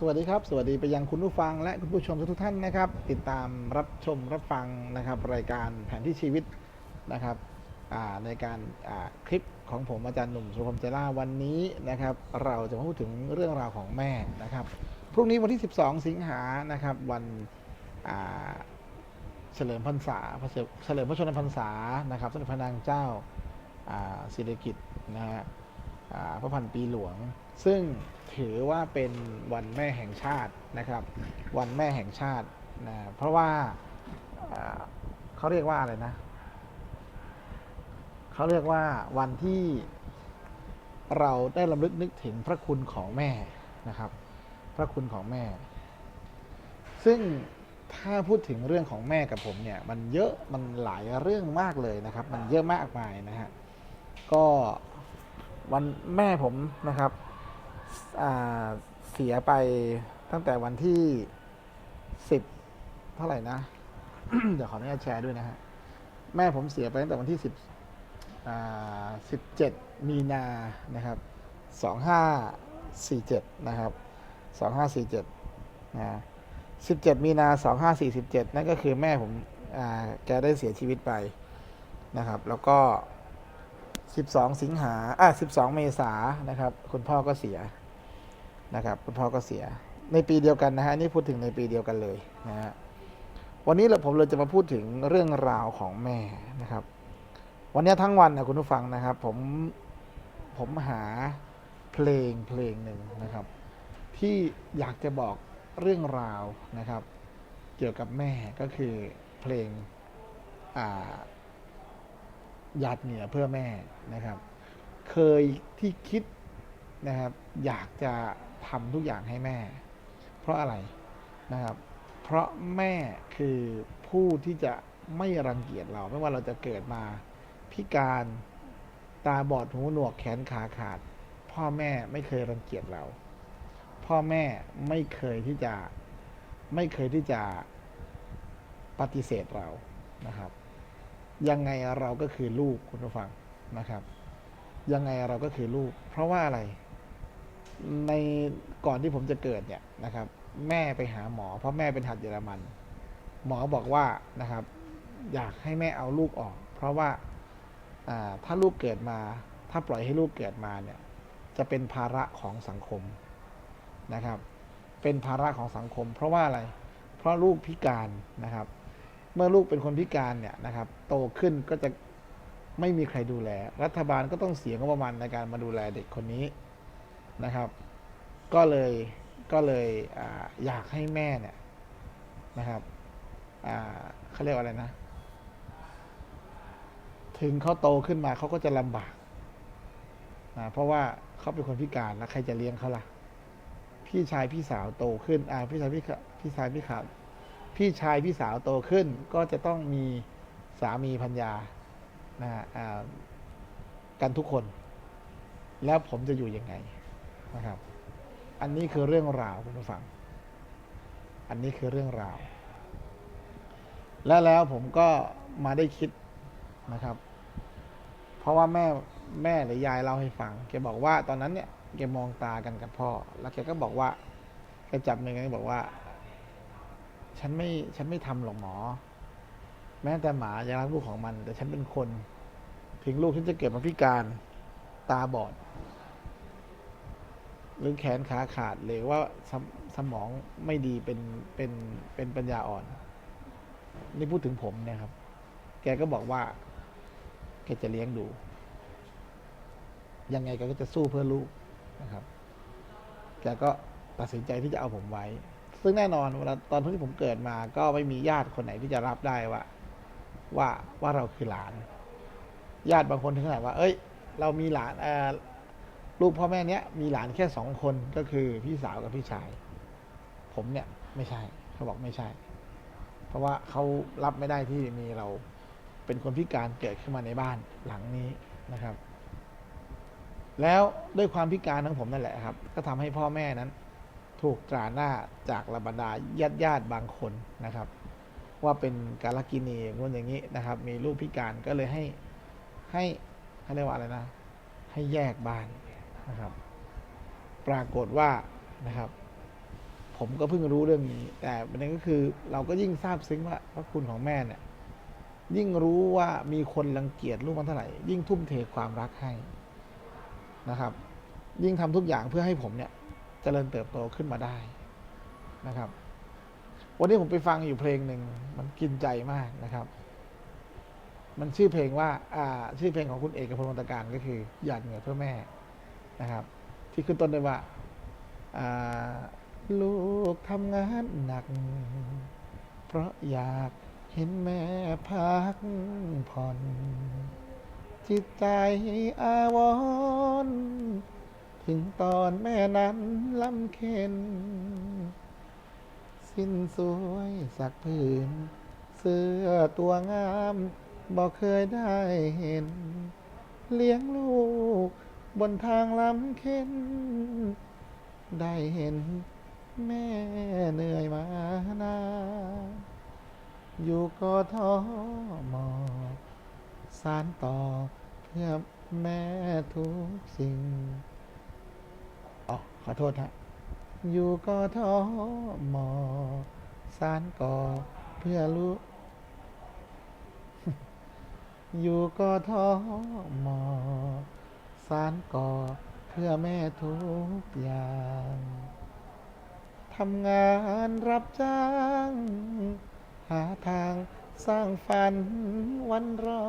สวัสดีครับ สวัสดีไปยังคุณผู้ฟังและคุณผู้ชมทุกท่านนะครับ ติดตามรับชมรับฟังนะครับ รายการแผนที่ชีวิตนะครับในการคลิปของผมอาจารย์หนุ่มสุพรรณเจล่าวันนี้นะครับ เราจะมาพูดถึงเรื่องราวของแม่นะครับพรุ่งนี้วันที่ 12 สิงหานะครับ วันเฉลิมพรรษาเฉลิมพระชนมพรรษานะครับสมเด็จพระนางเจ้าสิริกิติ์นะฮะพระพันปีหลวง ซึ่ง ถือว่าเป็นวันแม่แห่งชาตินะครับ วันแม่แห่งชาตินะเพราะว่าเขาเรียกว่าอะไรนะเขาเรียกว่าวันที่เราได้ลำลึกนึกถึงพระคุณของแม่นะครับ พระคุณของแม่ ซึ่งถ้าพูดถึงเรื่องของแม่กับผมเนี่ยมันเยอะมันหลายเรื่องมากเลยนะครับ มันเยอะมากมายนะฮะก็วันแม่ผมนะครับ เสียไปตั้งแต่วันที่สิบเท่าไหร่นะ เดี๋ยวขออนุญาตแชร์ด้วยนะฮะ แม่ผมเสียไปตั้งแต่วันที่สิบสิบเจ็ดมีนานะครับสองห้าสี่เจ็ดนะครับสองห้าสี่เจ็ดนะสิบเจ็ดมีนาสองห้าสี่สิบเจ็ดนั่นก็คือแม่ผมแกได้เสียชีวิตไปนะครับ แล้วก็12สิงหาอะ12เมษานะครับ คุณพ่อก็เสีย นะครับคุณพ่อก็เสียในปีเดียวกันนะฮะนี่พูดถึงในปีเดียวกันเลยนะฮะวันนี้เราผมเลยจะมาพูดถึงเรื่องราวของแม่นะครับ วันนี้ทั้งวันนะคุณผู้ฟังนะครับ ผมผมหาเพลงเพลงหนึ่งนะครับ ที่อยากจะบอกเรื่องราวนะครับ เกี่ยวกับแม่ก็คือเพลงอ่าหยาดเหงื่อเพื่อแม่นะครับ เคยที่คิดนะครับ อยากจะ ทำทุกอย่างให้แม่ เพราะอะไรนะครับ เพราะแม่คือผู้ที่จะไม่รังเกียจเรา ไม่ว่าเราจะเกิดมาพิการตาบอดหูหนวกแขนขาขาด พ่อแม่ไม่เคยรังเกียจเรา พ่อแม่ไม่เคยที่จะไม่เคยที่จะปฏิเสธเรานะครับ ยังไงเราก็คือลูกคุณผู้ฟังนะครับ ยังไงเราก็คือลูก เพราะว่าอะไร ในก่อนที่ผมจะเกิดเนี่ยนะครับ แม่ไปหาหมอ เพราะแม่เป็นหัดเยอรมัน หมอบอกว่านะครับ อยากให้แม่เอาลูกออก เพราะว่าอ่าถ้าลูกเกิดมา ถ้าปล่อยให้ลูกเกิดมาเนี่ยจะเป็นภาระของสังคมนะครับ เป็นภาระของสังคม เพราะว่าอะไร เพราะลูกพิการนะครับ เมื่อลูกเป็นคนพิการเนี่ยนะครับ โตขึ้นก็จะไม่มีใครดูแล รัฐบาลก็ต้องเสียงบประมาณในการมาดูแลเด็กคนนี้ นะครับ ก็เลยก็เลยออยากให้แม่เนี่ยนะครับเขาเรียกว่าอะไรนะ ถึงเขาโตขึ้นมาเขาก็จะลำบากนะเพราะว่าเขาเป็นคนพิการแล้วใครจะเลี้ยงเขาล่ะ พี่ชายพี่สาวโตขึ้นอ่าพี่ชายพี่พี่ชายพี่ขาวพี่ชายพี่สาวโตขึ้น ก็จะต้องมีสามีพัญญานะฮะอ่ากันทุกคน แล้วผมจะอยู่ยังไง นะครับ อันนี้คือเรื่องราวคุณผู้ฟัง อันนี้คือเรื่องราว และแล้วผมก็มาได้คิดนะครับ เพราะว่าแม่แม่หรือยายเล่าให้ฟังแกบอกว่าตอนนั้นเนี่ยแกมองตากันกับพ่อ แล้วแกก็บอกว่าแกจับมือกันบอกว่า ฉันไม่ฉันไม่ทำหรอกหมอ แม้แต่หมายังรักลูกของมัน แต่ฉันเป็นคนถึงลูกฉันจะเกิดมาพิการตาบอด หรือแขนขาขาดหรือว่าสมสมองไม่ดีเป็นเป็นเป็นปัญญาอ่อน นี่พูดถึงผมเนะครับ แกก็บอกว่า แกจะเลี้ยงดู ยังไงแกก็จะสู้เพื่อลูกนะครับ แกก็ตัดสินใจที่จะเอาผมไว้ ซึ่งแน่นอนเวลาตอนที่ผมเกิดมา ก็ไม่มีญาติคนไหนที่จะรับได้ว่า ว่าว่าเราคือหลาน ญาติบางคนถึงขนาดว่า เอ้ย เรามีหลานเออ ลูกพ่อแม่เนี้ยมีหลานแค่สองคนก็คือพี่สาวกับพี่ชาย ผมเนี่ยไม่ใช่ เขาบอกไม่ใช่ เพราะว่าเขารับไม่ได้ที่มีเราเป็นคนพิการเกิดขึ้นมาในบ้านหลังนี้นะครับ แล้วด้วยความพิการของผมนั่นแหละครับ ก็ทำให้พ่อแม่นั้น ถูกตราหน้าจากระบรรดาญาติญาติบางคนนะครับ ว่าเป็นการลกินีอย่างนู้นอย่างนี้นะครับ มีลูกพิการก็เลยให้ให้เขาเรียกว่าอะไรนะ ให้แยกบ้าน นะครับ ปรากฏว่านะครับ ผมก็เพิ่งรู้เรื่องนี้ แต่ประเด็นก็คือเราก็ยิ่งทราบซึ้งว่าพระคุณของแม่เนี่ยยิ่งรู้ว่ามีคนรังเกียจลูกมันเท่าไหร่ ยิ่งทุ่มเทความรักให้นะครับ ยิ่งทำทุกอย่างเพื่อให้ผมเนี่ยเจริญเติบโตขึ้นมาได้นะครับ วันนี้ผมไปฟังอยู่เพลงหนึ่งมันกินใจมากนะครับ มันชื่อเพลงว่า อ่า ชื่อเพลงของคุณเอกพลวงตการก็คือหยาดเหงื่อเพื่อแม่ นะครับ ที่ขึ้นต้นด้วยว่าลูกทำงานหนัก เพราะอยากเห็นแม่พักผ่อน จิตใจอาวรถึงตอนแม่นั้นลำเค็น สิ้นสวยสักผืน เสื้อตัวงามบอกเคยได้เห็น เลี้ยงลูก บนทางลำเค็นได้เห็นแม่เหนื่อยมานานอยู่กทมสารต่อเพื่อแม่ทุกสิ่ง อ๋อ ขอโทษฮะ อยู่กทมสารก่อเพื่อลูกอยู่กทม สารก่อเพื่อแม่ทุกอย่างทำงานรับจ้าง หาทางสร้างฝันวันรอ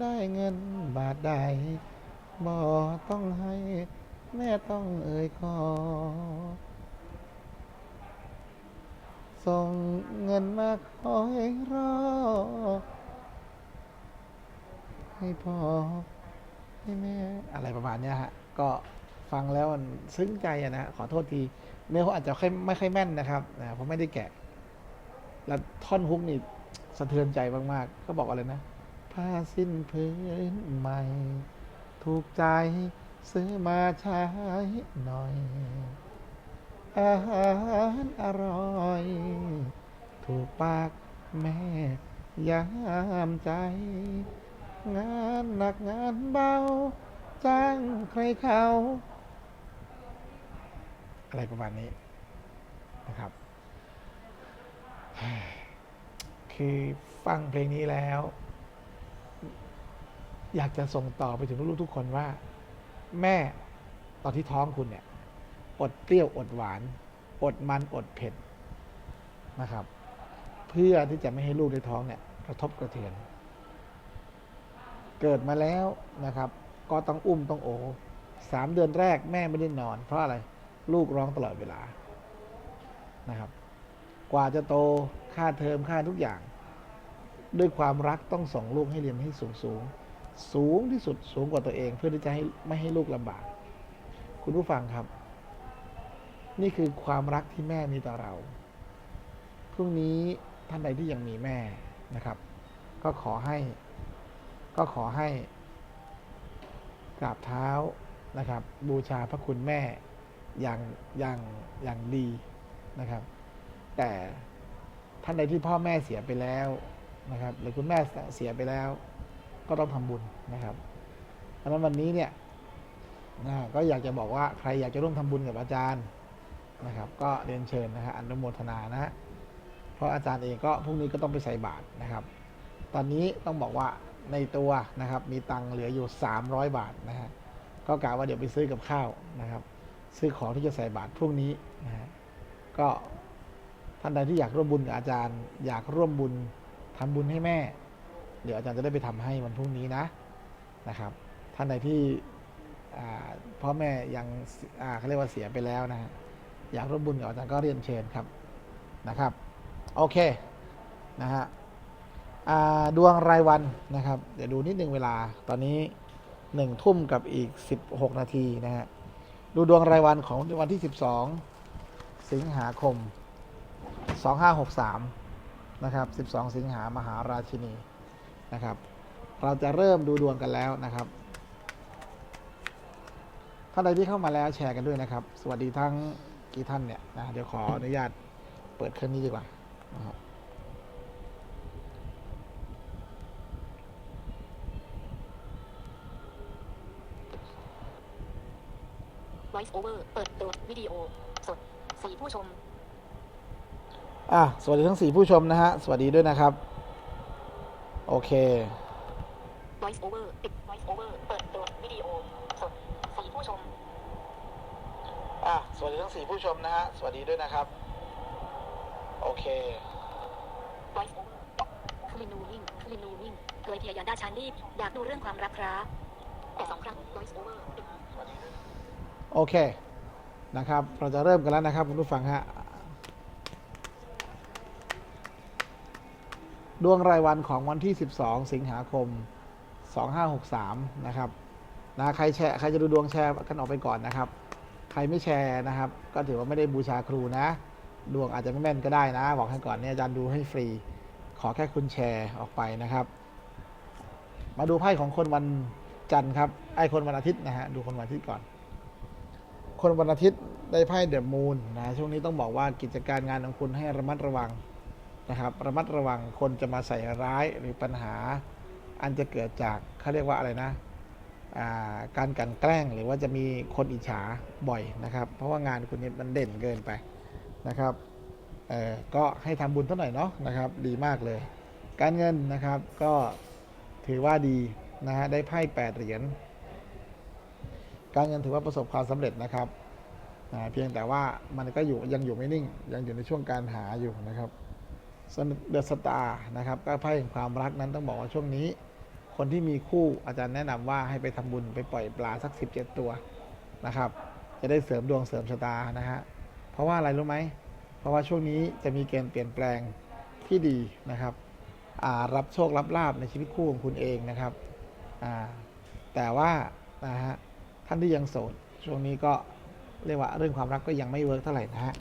ได้เงินบาทใดบ่ต้องให้แม่ต้องเอ่ยขอ ส่งเงินมาคอยรอ ให้พ่อ ให้แม่อะไรประมาณเนี้ยฮะ ก็ฟังแล้วมันซึ้งใจอะนะขอโทษทีเนื้อเขาอาจจะค่ไม่ค่อยแม่นนะครับนะเพราะไม่ได้แกะ แล้วท่อนฮุกนี่สะเทือนใจมากๆ ก็บอกอะไรนะผ้าสิ้นพื้นใหม่ ถูกใจซื้อมาใช้หน่อย อาหารอร่อย ถูกปากแม่ยามใจ งานหนักงานเบา จ้างใครเขา อะไรประมาณนี้นะครับ คือฟังเพลงนี้แล้ว อยากจะส่งต่อไปถึงลูกๆทุกคนว่า แม่ตอนที่ท้องคุณเนี่ย อดเปรี้ยวอดหวาน อดมันอดเผ็ดนะครับ เพื่อที่จะไม่ให้ลูกในท้องเนี่ย กระทบกระเทือน เกิดมาแล้วนะครับ ก็ต้องอุ้มต้องโอสามเดือนแรกแม่ไม่ได้นอน เพราะอะไรลูกร้องตลอดเวลานะครับ กว่าจะโตค่าเทอมค่าทุกอย่าง ด้วยความรักต้องส่งลูกให้เรียนให้สูงสูงสูงที่สุดสูงกว่าตัวเอง เพื่อที่จะให้ไม่ให้ลูกลำบาก คุณผู้ฟังครับ นี่คือความรักที่แม่มีต่อเราพรุ่งนี้ท่านใดที่ยังมีแม่นะครับ ก็ขอให้ ก็ขอให้กราบเท้านะครับ บูชาพระคุณแม่อย่างอย่างอย่างดีนะครับ แต่ท่านใดที่พ่อแม่เสียไปแล้วนะครับ หรือคุณแม่เสียไปแล้ว ก็ต้องทำบุญนะครับเพราะฉะนั้นวันนี้เนี่ยนะก็อยากจะบอกว่าใครอยากจะร่วมทำบุญกับอาจารย์นะครับ ก็เรียนเชิญนะฮะอนุโมทนานะฮะเพราะอาจารย์เองก็พรุ่งนี้ก็ต้องไปใส่บาตรนะครับ ตอนนี้ต้องบอกว่า ในตัวนะครับ มีตังค์เหลืออยู่ 300 บาทนะฮะก็กะว่าเดี๋ยวไปซื้อกับข้าวนะครับ ซื้อของที่จะใส่บาตรพรุ่งนี้นะฮะก็ท่านใดที่อยากร่วมบุญกับอาจารย์ อยากร่วมบุญทำบุญให้แม่ เดี๋ยวอาจารย์จะได้ไปทำให้วันพรุ่งนี้นะนะครับ ท่านใดที่อ่าพ่อแม่ยังอ่าเขาเรียกว่าเสียไปแล้วนะฮะอยากร่วมบุญกับอาจารย์ก็เรียนเชิญครับนะครับ โอเคนะฮะ ดวงรายวันนะครับ เดี๋ยวดูนิดนึงเวลาตอนนี้หนึ่งทุ่มกับอีก 16 นาทีนะฮะดูดวงรายวันของวันที่ 12 สิงหาคม 2563 นะครับ 12 สิงหามหาราชินีนะครับ เราจะเริ่มดูดวงกันแล้วนะครับท่านใดที่เข้ามาแล้วแชร์กันด้วยนะครับ สวัสดีทั้งกี่ท่านเนี่ยนะเดี๋ยวขออนุญาตเปิดเครื่องนี้ดีกว่านะครับ voice over เปิดตัววิดีโอ สดสี่ผู้ชม อะ สวัสดีทั้งสี่ผู้ชมนะฮะ สวัสดีด้วยนะครับ โอเค voice over ปิด voice over เปิดตัววิดีโอ สดสี่ผู้ชม อะ สวัสดีทั้งสี่ผู้ชมนะฮะ สวัสดีด้วยนะครับ โอเค voice over คลินูวิ่งคลินูวิ่งเคยเพียยันดาชันรีบอยากดูเรื่องความรักครับแต่สองครั้ง voice over ปิด โอเคนะครับ เราจะเริ่มกันแล้วนะครับ คุณผู้ฟังฮะดวงรายวันของวันที่ 12 สิงหาคม 2563 นะครับนะใครแชร์ใครจะดูดวงแชร์กันออกไปก่อนนะครับ ใครไม่แชร์นะครับ ก็ถือว่าไม่ได้บูชาครูนะ ดวงอาจจะไม่แม่นก็ได้นะ บอกให้ก่อนเนี่ยอาจารย์ดูให้ฟรี ขอแค่คุณแชร์ออกไปนะครับ มาดูไพ่ของคนวันจันทร์ครับ ไอ้คนวันอาทิตย์นะฮะ ดูคนวันอาทิตย์ก่อน คนวันอาทิตย์ได้ไพ่เดอะมูนนะช่วงนี้ต้องบอกว่ากิจการงานของคุณให้ระมัดระวังนะครับ ระมัดระวังคนจะมาใส่ร้ายหรือปัญหา อันจะเกิดจากเขาเรียกว่าอะไรนะาการกันแกล้งหรือว่าจะมีคนอิจฉาบ่อยนะครับ เพราะว่างานคุณนี่มันเด่นเกินไปนะครับก็ให้ทำบุญเท่าหน่อยเนาะนะครับ ดีมากเลย การเงินนะครับก็ถือว่าดีนะฮะได้ไพ่แปดเหรียญ การเงินถือว่าประสบความสำเร็จนะครับเพียงแต่ว่ามันก็อยู่ยังอยู่ไม่นิ่ง ยังอยู่ในช่วงการหาอยู่นะครับเดอะสตาร์นะครับก็ไพ่แห่งความรักนั้นต้องบอกว่าช่วงนี้ คนที่มีคู่อาจารย์แนะนำว่าให้ไปทำบุญไปปล่อยปลาสัก 17 ตัวนะครับ จะได้เสริมดวงเสริมชะตานะฮะเพราะว่าอะไรรู้ไหมเพราะว่าช่วงนี้จะมีเกณฑ์เปลี่ยนแปลงที่ดีนะครับรับโชครับลาบในชีวิตคู่ของคุณเองนะครับแต่ว่านะฮะ ท่านที่ยังโสดช่วงนี้ก็เรียกว่าเรื่องความรักก็ยังไม่เวิร์กเท่าไหร่นะฮะ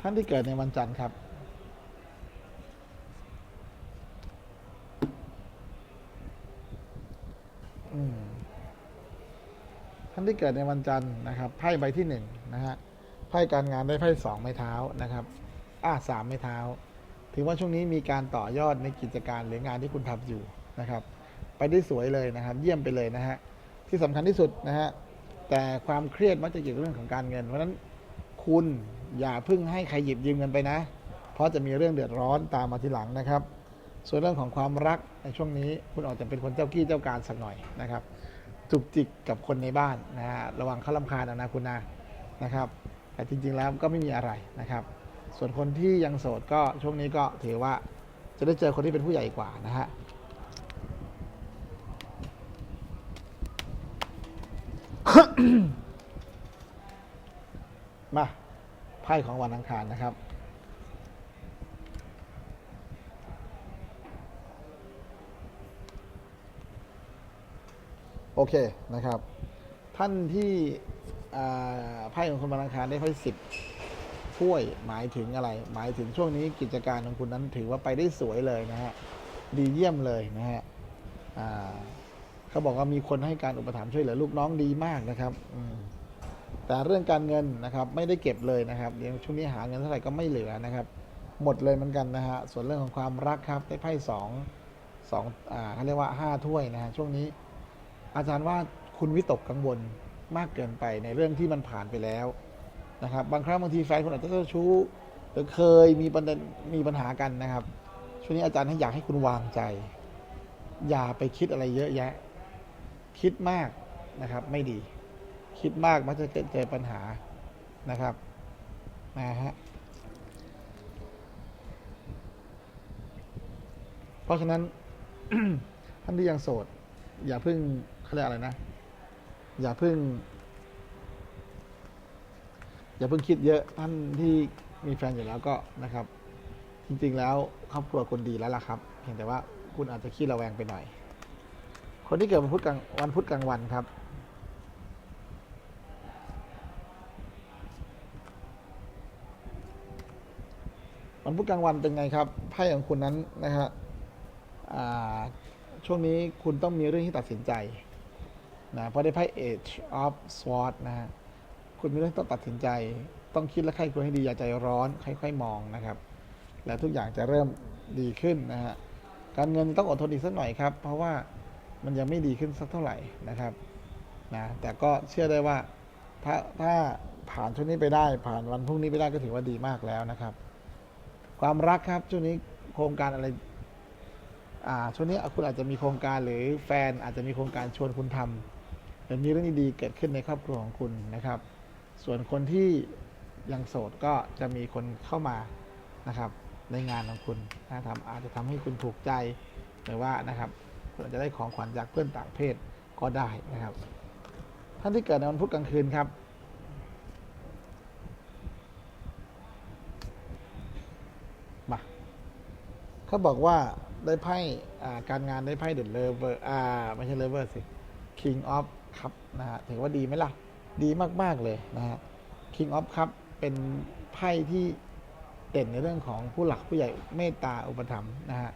ท่านที่เกิดในวันจันทร์ครับ ท่านที่เกิดในวันจันทร์นะครับ ไพ่ใบที่หนึ่งนะฮะ ไพ่การงานได้ไพ่สองไม้เท้านะครับ อ่าสามไม้เท้า ถือว่าช่วงนี้มีการต่อยอดในกิจการหรืองานที่คุณทำอยู่นะครับ ไปได้สวยเลยนะครับ เยี่ยมไปเลยนะฮะที่สำคัญที่สุดนะฮะแต่ความเครียดมักจะเกี่ยวกับเรื่องของการเงิน เพราะฉะนั้นคุณอย่าพิ่งให้ใครหยิบยืมเงินไปนะ เพราะจะมีเรื่องเดือดร้อนตามมาทีหลังนะครับ ส่วนเรื่องของความรักในช่วงนี้คุณอาจจะเป็นคนเจ้ากี้เจ้าการสักหน่อยนะครับจุกจิกกับคนในบ้านนะฮะระวังเขาลำคาญเอานะคุณนะนะครับ แต่จริงๆแล้วก็ไม่มีอะไรนะครับ ส่วนคนที่ยังโสดก็ช่วงนี้ก็ถือว่าจะได้เจอคนที่เป็นผู้ใหญ่กว่านะฮะมาไพ่ของวันอังคารนะครับ โอเคนะครับ ท่านที่ไพ่ของคนวันอังคารได้ไพ่สิบ วยหมายถึงอะไร หมายถึงช่วงนี้กิจการของคุณนั้นถือว่าไปได้สวยเลยนะฮะดีเยี่ยมเลยนะฮะเขาบอกว่ามีคนให้การอุปถัมภ์ช่วยเหลือลูกน้องดีมากนะครับอืแต่เรื่องการเงินนะครับ ไม่ได้เก็บเลยนะครับเดี๋ยวช่วงนี้หาเงินเท่าไหร่ก็ไม่เหลือนะครับ หมดเลยเหมือนกันนะฮะส่วนเรื่องของความรักครับได้ไพ่สองสองอ่าเขาเรียกว่าห้าถ้วยนะฮะช่วงนี้ อาจารย์ว่าคุณวิตกกังวลมากเกินไปในเรื่องที่มันผ่านไปแล้ว นะครับบางครั้งบางทีแฟนคุณอาจจะเจ้าชู้หรือเคยมีประเด็นมีปัญหากันนะครับ ช่วงนี้อาจารย์ให้อยากให้คุณวางใจ อย่าไปคิดอะไรเยอะแยะ คิดมากนะครับ ไม่ดี คิดมากมักจะเกิดเจอปัญหานะครับนะฮะเพราะฉะนั้นท่านที่ยังโสด อย่าเพิ่งเขาเรียกอะไรนะ อย่าเพิ่ง อย่าเพิ่งคิดเยอะท่านที่มีแฟนอยู่แล้วก็นะครับ จริงๆแล้วครอบครัวคนดีแล้วล่ะครับ เพียงแต่ว่าคุณอาจจะขี้ระแวงไปหน่อย คนที่เกิดวันพุธกลางวันพุธกลางวันครับวันพุธกลางวันเป็นไงครับไพ่ของคุณนั้นนะฮะช่วงนี้คุณต้องมีเรื่องที่ตัดสินใจนะเพราะได้ไพ่ Age of Swords นะฮะ คุณมีเรื่องต้องตัดสินใจ ต้องคิดและใครควรให้ดีอย่าใจร้อนค่อยๆมองนะครับ แล้วทุกอย่างจะเริ่มดีขึ้นนะฮะการเงินต้องอดทนอีกสักหน่อยครับ เพราะว่ามันยังไม่ดีขึ้นสักเท่าไหร่นะครับนะแต่ก็เชื่อได้ว่าถ้าถ้าผ่านช่วงนี้ไปได้ ผ่านวันพรุ่งนี้ไปได้ก็ถือว่าดีมากแล้วนะครับ ความรักครับช่วงนี้โครงการอะไรอ่าช่วงนี้คุณอาจจะมีโครงการหรือแฟนอาจจะมีโครงการชวนคุณทำหรือมีเรื่องดีๆเกิดขึ้นในครอบครัวของคุณนะครับ ส่วนคนที่ยังโสดก็จะมีคนเข้ามานะครับ ในงานของคุณนะทำอาจจะทำให้คุณถูกใจหรือว่านะครับคุณอาจจะได้ของขวัญจากเพื่อนต่างเพศก็ได้นะครับ ท่านที่เกิดในวันพุธกลางคืนครับมาเขาบอกว่าได้ไพ่การงานได้ไพ่เด e เลเวอร์อ่าไม่ใช่เลเวอร์สิ King of Cup นะฮะถือว่าดีไหมล่ะ ดีมากๆเลยนะฮะ King of Cup เป็นไพ่ที่เด่นในเรื่องของผู้หลักผู้ใหญ่เมตตาอุปถัมภ์นะฮะ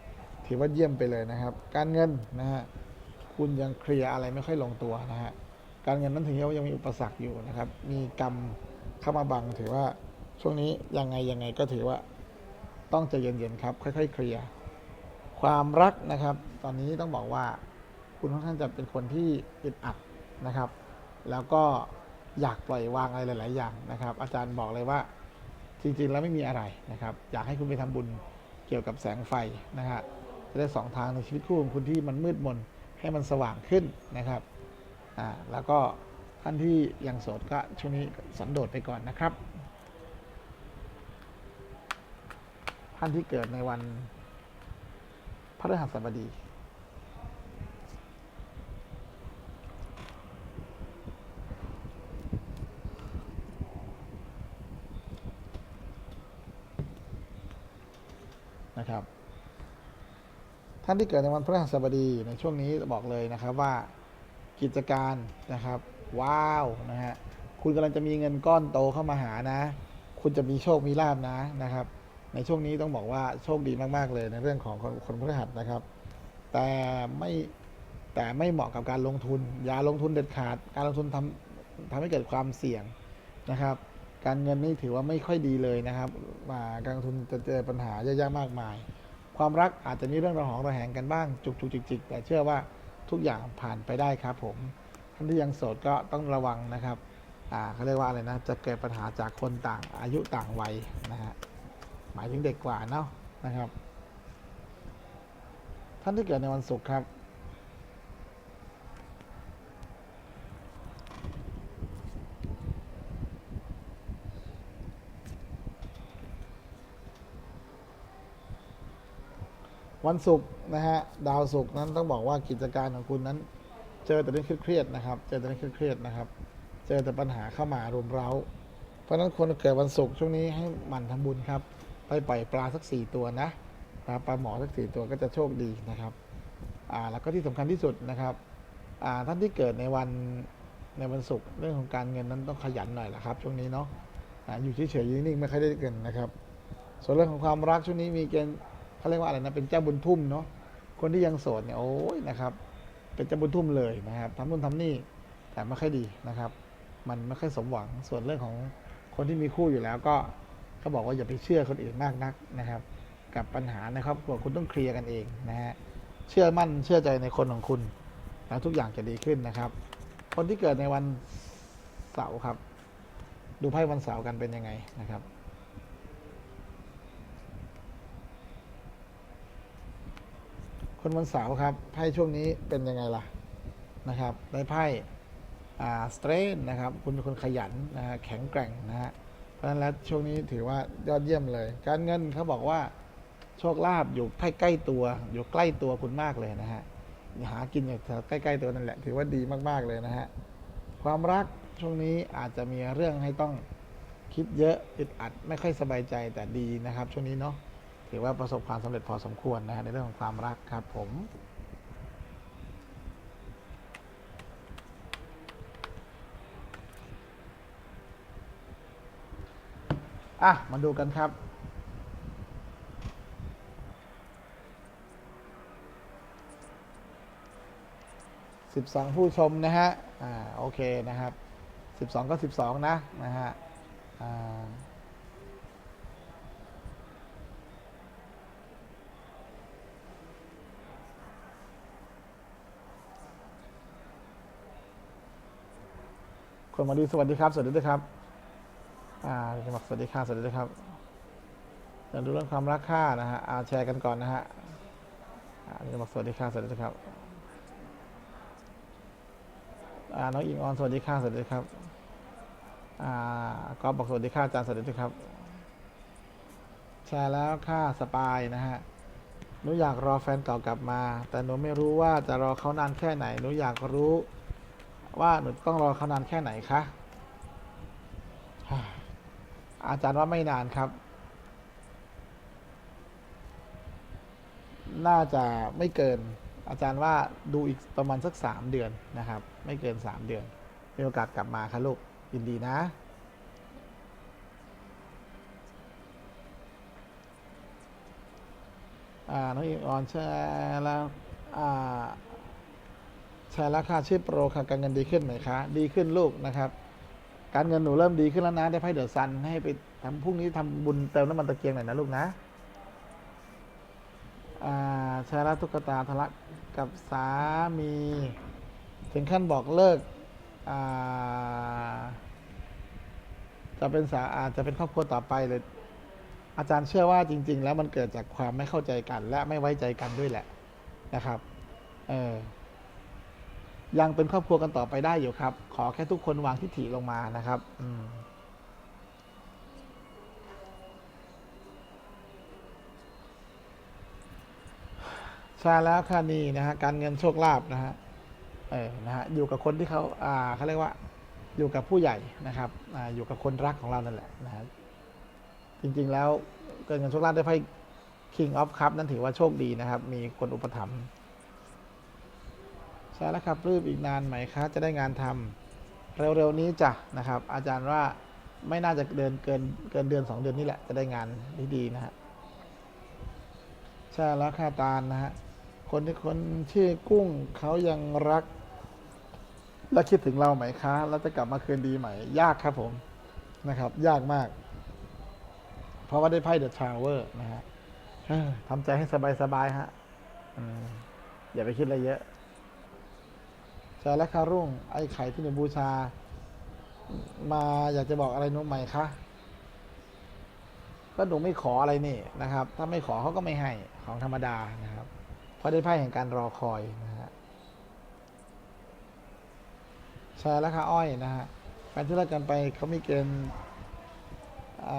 ถือว่าเยี่ยมไปเลยนะครับ การเงินนะฮะคุณยังเคลียร์อะไรไม่ค่อยลงตัวนะฮะการเงินนั้นถึงว่ายังมีอุปสรรคอยู่นะครับ มีกรรมเข้ามาบังถือว่าช่วงนี้ยังไงยังไงก็ถือว่าต้องใจเย็นๆครับ ค่อย ๆ เคลียร์ความรักนะครับ ตอนนี้ต้องบอกว่าคุณค่อนข้างจะเป็นคนที่อึดอัดนะครับ แล้วก็ อยากปล่อยวางอะไรหลาย ๆ อย่างนะครับ อาจารย์บอกเลยว่าจริง ๆ แล้วไม่มีอะไรนะครับ อยากให้คุณไปทำบุญเกี่ยวกับแสงไฟนะฮะจะได้สองทางในชีวิตคู่ของคุณที่มันมืดมนให้มันสว่างขึ้นนะครับอ่าแล้วก็ท่านที่ยังโสดก็ช่วงนี้สันโดษไปก่อนนะครับ ท่านที่เกิดในวันพระฤหัสบดี นะครับ ท่านที่เกิดในวันพฤหัสบดีในช่วงนี้บอกเลยนะครับว่ากิจการนะครับ ว้าวนะฮะคุณกำลังจะมีเงินก้อนโตเข้ามาหานะ คุณจะมีโชคมีลาบนะนะครับ ในช่วงนี้ต้องบอกว่าโชคดีมากๆเลยในเรื่องของคนคนพฤหัสนะครับ แต่ไม่แต่ไม่เหมาะกับการลงทุน อย่าลงทุนเด็ดขาด การลงทุนทำทำให้เกิดความเสี่ยงนะครับ การเงินนี่ถือว่าไม่ค่อยดีเลยนะครับมาการลงทุนจะเจอปัญหาเยอะแยะมากมาย ความรักอาจจะมีเรื่องระหองระแหงกันบ้างจุกจุกจิกจิกแต่เชื่อว่าทุกอย่างผ่านไปได้ครับ ผมท่านที่ยังโสดก็ต้องระวังนะครับอ่าเขาเรียกว่าอะไรนะจะเกิดปัญหาจากคนต่างอายุต่างวัยนะฮะหมายถึงเด็กกว่าเนาะนะครับ ท่านที่เกิดในวันศุกร์ครับ วันศุกร์นะฮะดาวศุกร์นั้นต้องบอกว่ากิจการของคุณนั้น เจอแต่เรื่องเครียดๆนะครับ เจอแต่เรื่องเครียดๆนะครับ เจอแต่ปัญหาเข้ามารุมเร้า เพราะฉะนั้นคนเกิดวันศุกร์ช่วงนี้ให้หมั่นทำบุญครับ ไปปล่อยปลาสักสี่ตัวนะปลาปลาหมอสักสี่ตัวก็จะโชคดีนะครับอ่าแล้วก็ที่สำคัญที่สุดนะครับอ่าท่านที่เกิดในวันในวันศุกร์เรื่องของการเงินนั้นต้องขยันหน่อยละครับ ช่วงนี้เนาะอ่าอยู่เฉยๆอยู่นิ่งๆไม่ค่อยได้เงินนะครับ ส่วนเรื่องของความรักช่วงนี้มีเกณฑ์ เขาเรียกว่าอะไรนะเป็นเจ้าบุญทุ่มเนาะคนที่ยังโสดเนี่ยโอ้ยนะครับ เป็นเจ้าบุญทุ่มเลยนะครับทำนู่นทำนี่แต่ไม่ค่อยดีนะครับ มันไม่ค่อยสมหวังส่วนเรื่องของคนที่มีคู่อยู่แล้วก็เขาบอกว่าอย่าไปเชื่อคนอื่นมากนักนะครับ กับปัญหาในครอบครัวคุณต้องเคลียร์กันเองนะฮะเชื่อมั่นเชื่อใจในคนของคุณแล้วทุกอย่างจะดีขึ้นนะครับ คนที่เกิดในวันเสาร์ครับ ดูไพ่วันเสาร์กันเป็นยังไงนะครับ คนวันเสาร์ครับไพ่ช่วงนี้เป็นยังไงล่ะนะครับได้ไพ่อ่าสเตรนนะครับ คุณเป็นคนขยันนะฮะแข็งแกร่งนะฮะเพราะฉะนั้นแล้วช่วงนี้ถือว่ายอดเยี่ยมเลย การเงินเขาบอกว่าโชคลาภอยู่ใกล้ตัว อยู่ใกล้ตัวคุณมากเลยนะฮะหากินอยู่แถวใกล้ๆตัวนั่นแหละถือว่าดีมากๆเลยนะฮะความรักช่วงนี้อาจจะมีเรื่องให้ต้องคิดเยอะอึดอัดไม่ค่อยสบายใจแต่ดีนะครับ ช่วงนี้เนาะ ถือว่าประสบความสำเร็จพอสมควรนะฮะในเรื่องของความรักครับผมอะมาดูกันครับ12ผู้ชมนะฮะ อ่า โอเคนะครับ12ก็12นะ นะฮะ อ่า คนมาดีสวัสดีครับ สวัสดีด้วยครับ อ่าจะบอกสวัสดีค่ะสวัสดีด้วยครับจะดูเรื่องความรักค่านะฮะอ่าแชร์กันก่อนนะฮะอ่าจะบอกสวัสดีค่ะสวัสดีด้วยครับ อ่าน้องอิงออนสวัสดีค่ะสวัสดีครับ อ่ากอฟบอกสวัสดีค่ะอาจารย์สวัสดีด้วยครับ แชร์แล้วค่ะสปายนะฮะหนูอยากรอแฟนเก่ากลับมา แต่หนูไม่รู้ว่าจะรอเขานานแค่ไหนหนูอยากรู้ ว่าหนูต้องรอเขานานแค่ไหนคะอาจารย์ว่าไม่นานครับ น่าจะไม่เกิน อาจารย์ว่าดูอีกประมาณสักสามเดือนนะครับ ไม่เกินสามเดือน มีโอกาสกลับมาค่ะลูก ยินดีนะ อ่า น้องอิงออนแชร์แล้ว อ่า แชร์แล้วค่ะชื่อโปรค่ะการเงินดีขึ้นไหมคะ ดีขึ้นลูกนะครับ การเงินหนูเริ่มดีขึ้นแล้วนะได้ไพ่เดอะซันให้ไปทำพรุ่งนี้ทำบุญเติมน้ำมันตะเกียงหน่อยนะลูกนะอ่าแชร์แล้วตุ๊กตาทะเลาะกับสามี ถึงขั้นบอกเลิกจะเป็นสาอาจจะเป็นครอบครัวต่อไปเลยอาจารย์เชื่อว่าจริง ๆ แล้วมันเกิดจากความไม่เข้าใจกัน และไม่ไว้ใจกันด้วยแหละนะครับ เออ ยังเป็นครอบครัวกันต่อไปได้อยู่ครับ ขอแค่ทุกคนวางทิฐิลงมานะครับอืมใช่แล้วค่ะนี่นะฮะการเงินโชคลาภนะฮะเออนะฮะอยู่กับคนที่เขาอ่าเขาเรียกว่า อยู่กับผู้ใหญ่นะครับอ่าอยู่กับคนรักของเรานั่นแหละนะฮะจริงๆแล้วเกิดเงินโชคลาภได้ไพ่ King of Cup นั่นถือว่าโชคดีนะครับ มีคนอุปถัมภ์ ใช่แล้วครับรืบอีกนานไหมคะจะได้งานทำเร็วๆนี้จ้ะนะครับ อาจารย์ว่าไม่น่าจะเดินเกินเกินเดือนสองเดือนนี่แหละจะได้งานที่ดีนะฮะใช่แล้วค่ะตาลนะฮะคนที่คนชื่อกุ้งเขายังรัก และคิดถึงเราไหมคะแล้วจะกลับมาคืนดีไหม ยากครับผมนะครับ ยากมาก เพราะว่าได้ไพ่เดอะทาวเวอร์นะฮะทำใจให้สบายๆฮะอย่าไปคิดอะไรเยอะ ใช่แล้วค่ะรุ่ง ไอ้ไข่ที่หนูบูชา มาอยากจะบอกอะไรหนุใหม่คะก็หนูไม่ขออะไรนี่นะครับ ถ้าไม่ขอเขาก็ไม่ให้ของธรรมดานะครับ เพราะได้ไพ่แห่งการรอคอยนะฮะใช่แล้วค่ะอ้อยนะฮะแฟนที่เลิกกันไปเขามีเกณฑ์อ่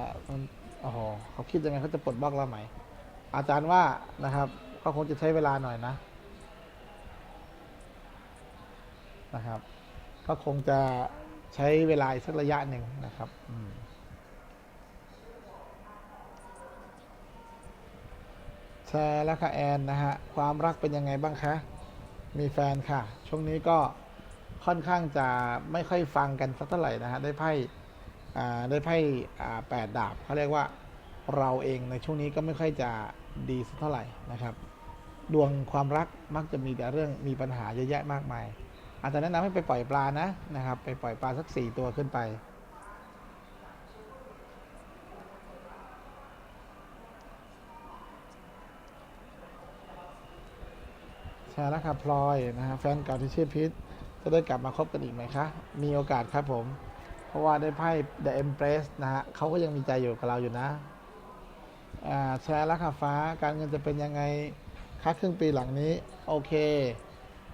ามันโอ้โหเขาคิดยังไงเขาจะปลดบล็อกเราไหมอาจารย์ว่านะครับก็คงจะใช้เวลาหน่อยนะ นะครับ ก็คงจะใช้เวลาอีกสักระยะหนึ่งนะครับอืมแชร์แล้วค่ะแอนนะฮะความรักเป็นยังไงบ้างคะ มีแฟนค่ะ ช่วงนี้ก็ค่อนข้างจะไม่ค่อยฟังกันสักเท่าไหร่นะฮะได้ไพ่อ่าได้ไพ่อ่าแปดดาบเขาเรียกว่าเราเองในช่วงนี้ก็ไม่ค่อยจะดีสักเท่าไหร่นะครับ ดวงความรักมักจะมีแต่เรื่องมีปัญหาเยอะแยะมากมาย อาจจะแนะนำให้ไปปล่อยปลานะนะครับ ไปปล่อยปลาสักสี่ตัวขึ้นไปใช่แล้วครับพลอยนะฮะแฟนเก่าที่ชื่อพิษจะได้กลับมาคบกันอีกไหมคะ มีโอกาสครับผม เพราะว่าได้ไพ่ The Empress นะฮะเขาก็ยังมีใจอยู่กับเราอยู่นะแชร์แล้วค่ะฟ้าการเงินจะเป็นยังไงคะครึ่งปีหลังนี้ โอเค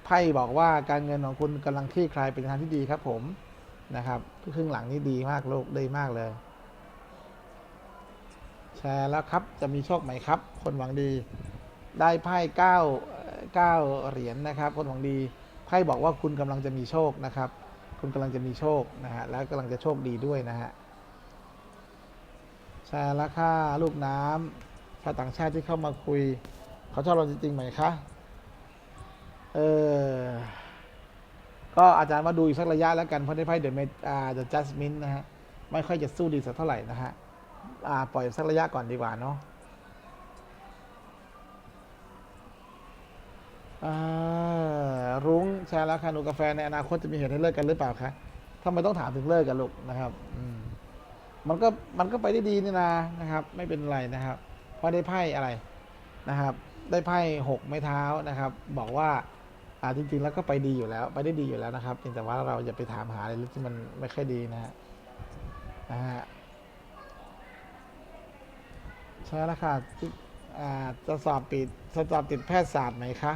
ไพ่บอกว่าการเงินของคุณกำลังคลี่คลายเป็นทางที่ดีครับผมนะครับครึ่งหลังนี้ดีมากโลกดีมากเลย แชร์แล้วครับจะมีโชคไหมครับ คนหวังดี ได้ไพ่เก้าเก้าเหรียญนะครับ คนหวังดีไพ่บอกว่าคุณกำลังจะมีโชคนะครับ คุณกำลังจะมีโชคนะฮะแล้วกำลังจะโชคดีด้วยนะฮะแชร์แล้วค่ะลูกน้ำชาวต่างชาติที่เข้ามาคุย เขาชอบเราจริงๆไหมคะ เออ ก็อาจารย์ว่าดูอีกสักระยะแล้วกันเพราะได้ไพ่เดอะเมอ่าเดอะจัสมินนะฮะ ไม่ค่อยจะสู้ดีสักเท่าไหร่นะฮะ อ่า ปล่อยสักระยะก่อนดีกว่าเนาะอ่ารุ้งแชร์แล้วค่ะหนูกาแฟในอนาคตจะมีเหตุให้เลิกกันหรือเปล่าคะทำไมต้องถามถึงเลิกกันลูกนะครับอืมมันก็มันก็ไปได้ดีนี่นานะครับ ไม่เป็นไรนะครับ เพราะได้ไพ่อะไรนะครับ ได้ไพ่หกไม้เท้านะครับ บอกว่า อ่าจริงๆ แล้วก็ไปดีอยู่แล้ว ไปได้ดีอยู่แล้วนะครับเพียงแต่ว่าเราอย่าไปถามหาอะไรที่มันไม่ค่อยดีนะฮะนะฮะใช่แล้วค่ะอ่าจะสอบติดจะสอบติดแพทยศาสตร์ไหมคะ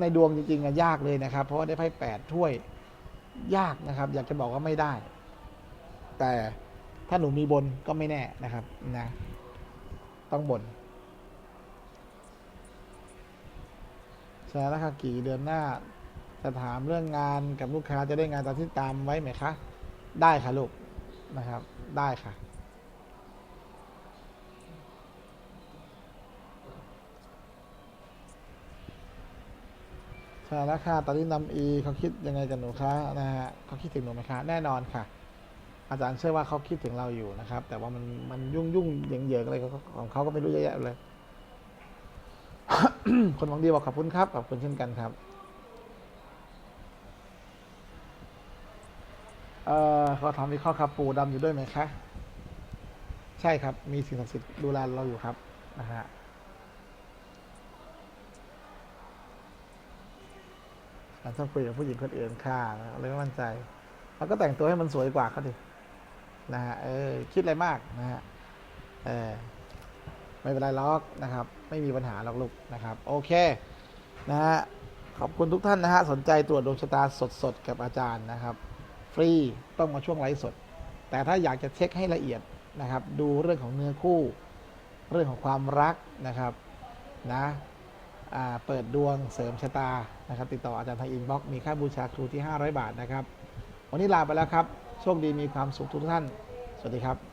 ในดวงจริงๆอะยากเลยนะครับ เพราะว่าได้ไพ่แปดถ้วย ยากนะครับ อยากจะบอกว่าไม่ได้ แต่ถ้าหนูมีบนก็ไม่แน่นะครับ นะ ต้องบน ช่แล้วค่ะกี่เดือนหน้า จะถามเรื่องงานกับลูกค้าจะได้งานตามที่ตามไว้ไหมคะ ได้ค่ะลูกนะครับ ได้ค่ะ ใช่แล้วค่ะ ตอนนี้นำอีเขาคิดยังไงกับหนูคะนะฮะเขาคิดถึงหนูไหมคะ แน่นอนค่ะ อาจารย์เชื่อว่าเขาคิดถึงเราอยู่นะครับ แต่ว่ามันมันยุ่งยุ่งเหยิงเหยิงอะไรของเขาก็ไม่รู้เยอะแยะเลย คนหวังดีบอกขอบคุณครับ ขอบคุณเช่นกันครับเอ่อขาถามมีข้อครับปูดำอยู่ด้วยไหมคะ ใช่ครับ มีสิ่งศักดิ์สิทธิ์ดูแลเราอยู่ครับนะฮะเราต้องคุยกับผู้หญิงคนอื่นค่ะเลยไม่มั่นใจเราก็แต่งตัวให้มันสวยกว่าเขาดินะฮะเออคิดอะไรมากนะฮะเออไม่เป็นไรล็อกนะครับ ไม่มีปัญหาหรอกลูกนะครับ โอเคนะฮะขอบคุณทุกท่านนะฮะสนใจตรวจดวงชะตาสดๆกับอาจารย์นะครับ ฟรีต้องมาช่วงไลฟ์สด แต่ถ้าอยากจะเช็คให้ละเอียดนะครับ ดูเรื่องของเนื้อคู่ เรื่องของความรักนะครับนะเปิดดวงเสริมชะตานะครับ ติดต่ออาจารย์ทางอินบ็อกซ์มีค่าบูชาครูที่ 500 บาทนะครับ วันนี้ลาไปแล้วครับ โชคดีมีความสุขทุกท่าน สวัสดีครับ